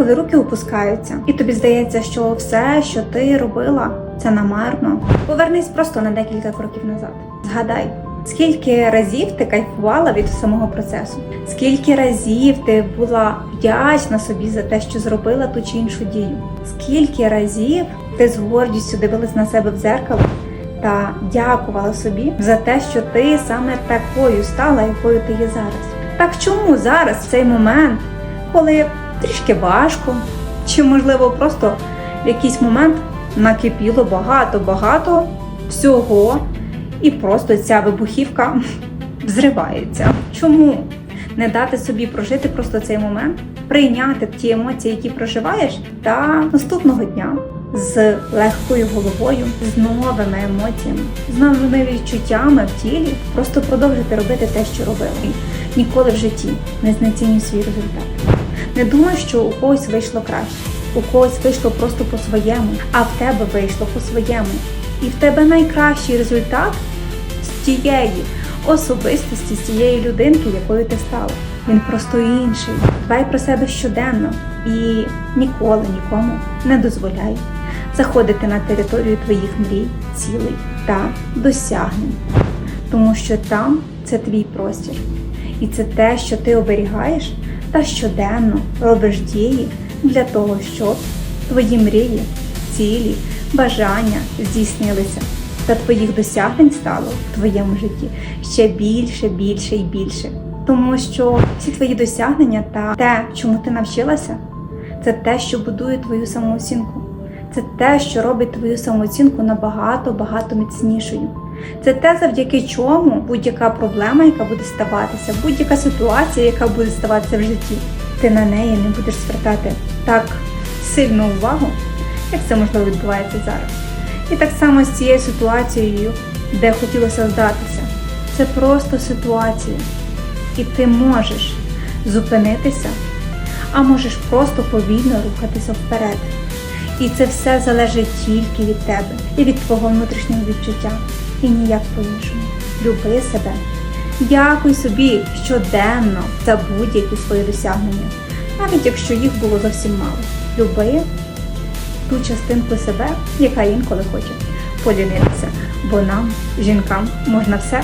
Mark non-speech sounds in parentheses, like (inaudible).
коли руки опускаються, і тобі здається, що все, що ти робила, це намарно. Повернись просто на декілька кроків назад. Згадай, скільки разів ти кайфувала від самого процесу, скільки разів ти була вдячна собі за те, що зробила ту чи іншу дію, скільки разів ти з гордістю дивилась на себе в дзеркало та дякувала собі за те, що ти саме такою стала, якою ти є зараз. Так чому зараз цей момент, коли трішки важко, чи можливо просто в якийсь момент накипіло багато-багато всього, і просто ця вибухівка (laughs) взривається. Чому не дати собі прожити просто цей момент, прийняти ті емоції, які проживаєш, та наступного дня з легкою головою, з новими емоціями, з новими відчуттями в тілі, просто продовжити робити те, що робила. Ніколи в житті не знецінюй свій результат. Не думай, що у когось вийшло краще, у когось вийшло просто по-своєму, а в тебе вийшло по-своєму. І в тебе найкращий результат з тієї особистості, з тієї людинки, якою ти стала. Він просто інший. Дбай про себе щоденно і ніколи нікому не дозволяй заходити на територію твоїх мрій, цілей та досягнень. Тому що там це твій простір. І це те, що ти оберігаєш та щоденно робиш дії для того, щоб твої мрії, цілі, бажання здійснилися, та твоїх досягнень стало в твоєму житті ще більше, більше і більше. Тому що всі твої досягнення та те, чому ти навчилася, це те, що будує твою самооцінку. Це те, що робить твою самооцінку набагато багато міцнішою. Це те, завдяки чому будь-яка проблема, яка буде ставатися, будь-яка ситуація, яка буде ставатися в житті, ти на неї не будеш звертати так сильну увагу, як це можливо відбувається зараз. І так само з цією ситуацією, де хотілося здатися, це просто ситуація, і ти можеш зупинитися, а можеш просто повільно рухатися вперед. І це все залежить тільки від тебе і від твого внутрішнього відчуття. І ніяк по-іншому. Люби себе. Дякуй собі щоденно за будь-які свої досягнення, навіть якщо їх було зовсім мало. Люби ту частинку себе, яка інколи хоче полінитися. Бо нам, жінкам, можна все.